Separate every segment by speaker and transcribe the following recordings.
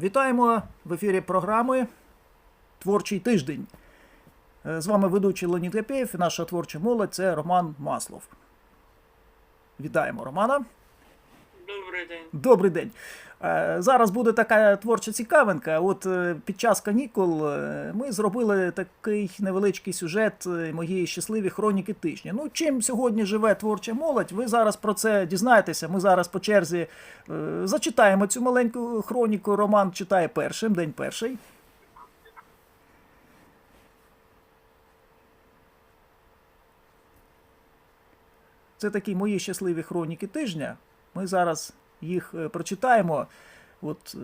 Speaker 1: Вітаємо в ефірі програми Творчий тиждень. Е, З вами ведучий Леонід Ляпєєв і наша творча молодь це Роман Маслов. Вітаємо Романа.
Speaker 2: Добрий день.
Speaker 1: Добрий день. Е, Зараз буде така творча цікавинка. От е, під час канікул е, ми зробили такий невеличкий сюжет моєї щасливі хроніки тижня. Ну, чим сьогодні живе творча молодь, ви зараз про це дізнаєтеся. Ми зараз по черзі зачитаємо цю маленьку хроніку. Роман читає першим, день перший. Це такі мої щасливі хроніки тижня. Ми зараз їх е, прочитаємо. От е,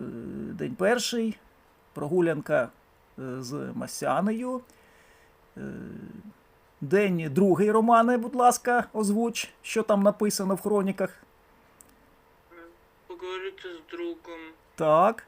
Speaker 1: день перший, прогулянка е, з Масянею. День другий, Романе, будь ласка, озвуч, що там написано в хроніках.
Speaker 2: Поговорити з другом.
Speaker 1: Так.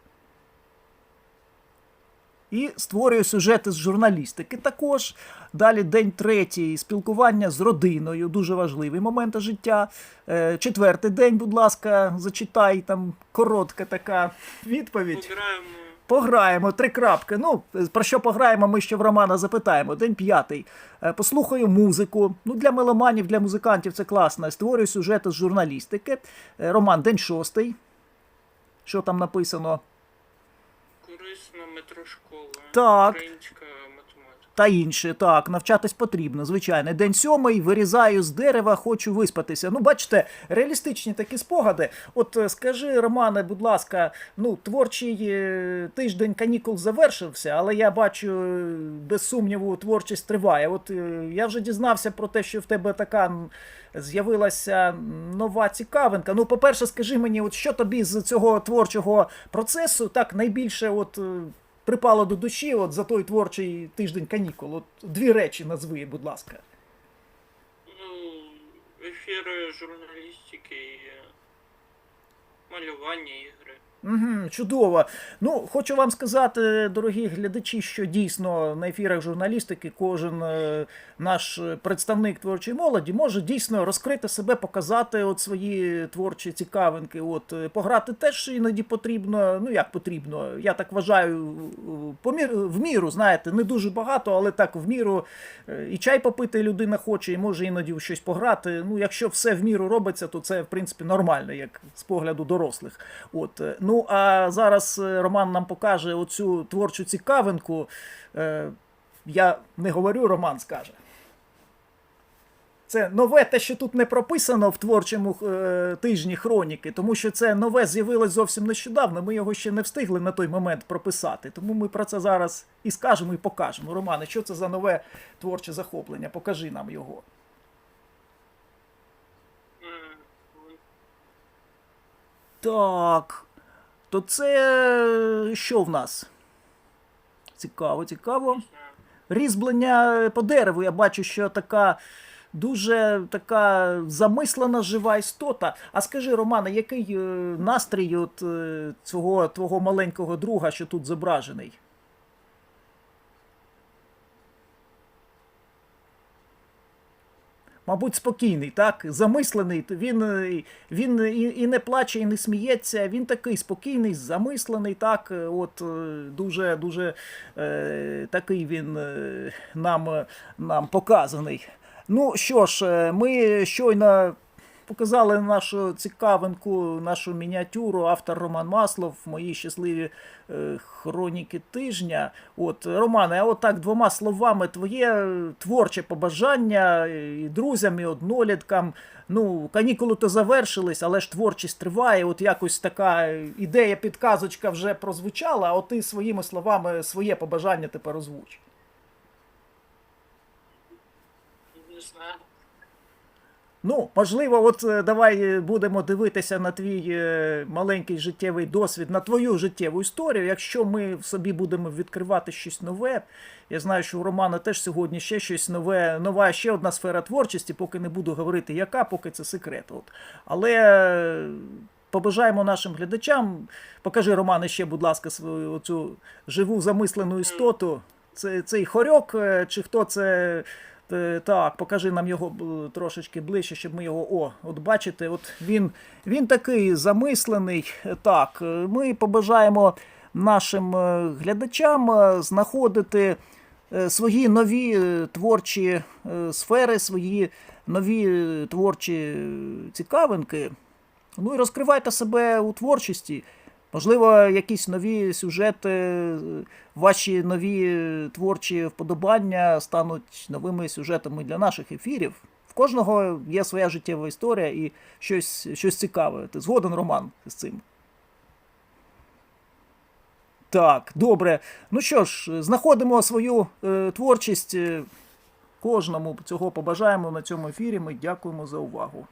Speaker 1: І створює сюжети з журналістики. Також далі день третій спілкування з родиною. Дуже важливий момент життя. Е, Четвертий день, будь ласка, зачитай там коротка така відповідь.
Speaker 2: Пограємо.
Speaker 1: Пограємо, три крапки. Ну, про що пограємо, ми ще в Романа запитаємо. День п'ятий. Е, Послухаю музику. Ну, для меломанів, для музикантів це класно. Створюю сюжети з журналістики. Е, Роман, день шостий. Що там написано?
Speaker 2: Корисна метрошкола.
Speaker 1: Так.
Speaker 2: Українська.
Speaker 1: Та інше, так, навчатись потрібно, звичайно. День сьомий, вирізаю з дерева, хочу виспатися. Ну, бачите, реалістичні такі спогади. От е, скажи, Романе, будь ласка, ну, творчий е, тиждень канікул завершився, але я бачу, е, без сумніву, творчість триває. От я вже дізнався про те, що в тебе така з'явилася нова цікавинка. Ну, по-перше, скажи мені, от що тобі з цього творчого процесу так найбільше от. Припало до душі от за той творчий тиждень канікул? От дві речі назви, будь ласка.
Speaker 2: Ну, ефіри журналістики і е, малювання ігри.
Speaker 1: Угу, чудово. Ну, хочу вам сказати, дорогі глядачі, що дійсно на ефірах журналістики кожен е, наш представник творчої молоді може дійсно розкрити себе, показати от свої творчі цікавинки. От е, пограти теж іноді потрібно. Ну як потрібно, я так вважаю, е, по мір, в міру, знаєте, не дуже багато, але так в міру е, і чай попити людина хоче, і може іноді в щось пограти. Ну, якщо все в міру робиться, то це в принципі нормально, як з погляду дорослих. От ну а зараз е, Роман нам покаже оцю творчу цікавинку. Е, Я не говорю, Роман скаже. Це нове, те, що тут не прописано в творчому е, тижні хроніки, тому що це нове з'явилось зовсім нещодавно. Ми його ще не встигли на той момент прописати. Тому ми про це зараз і скажемо, і покажемо. Романе, що це за нове творче захоплення? Покажи нам його. Так. То це що в нас? Цікаво, цікаво.
Speaker 2: Різблення.
Speaker 1: Різьблення по дереву. Я бачу, що така дуже така замислена жива істота. А скажи, Романе, який е, настрій от е, цього твого маленького друга, що тут зображений? Мабуть, спокійний, так? Замислений. Він, е, він і, і не плаче, і не сміється. Він такий спокійний, замислений, так. е, От е, дуже, дуже е, такий він нам, нам показаний. Ну що ж, ми щойно показали нашу цікавинку, нашу мініатюру, автор Роман Маслов, мої щасливі е, хроніки тижня. От, Романе, а от так двома словами, твоє творче побажання е, і друзям, і одноліткам. Ну, канікули то завершились, але ж творчість триває. От якось така ідея, підказочка вже прозвучала, а от ти своїми словами своє побажання тепер озвуч.
Speaker 2: Не знаю.
Speaker 1: Ну, можливо, от е, давай е, будемо дивитися на твій е, маленький життєвий досвід, на твою життєву історію. Якщо ми в собі будемо відкривати щось нове, я знаю, що у Романа теж сьогодні ще щось нове, нова ще одна сфера творчості, поки не буду говорити, яка, поки це секрет. От. Але побажаємо нашим глядачам. Покажи, Романе, ще, будь ласка, свою оцю живу замислену істоту. Це цей хорьок, чи хто це. Е, Так, покажи нам його трошечки ближче, щоб ми його. О, от бачите, от він, він такий замислений. Е, Так, е, ми побажаємо нашим е, глядачам е, знаходити е, свої нові е, творчі е, сфери, свої нові е, творчі е, цікавинки. Ну і розкривайте себе у творчості. Можливо, якісь нові сюжети, ваші нові е, творчі вподобання стануть новими сюжетами для наших ефірів. В кожного є своя життєва історія і щось, щось цікаве. Ти згоден, Роман, з цим? Так, добре. Ну що ж, знаходимо свою е, творчість. е, Кожному цього побажаємо на цьому ефірі. Ми дякуємо за увагу.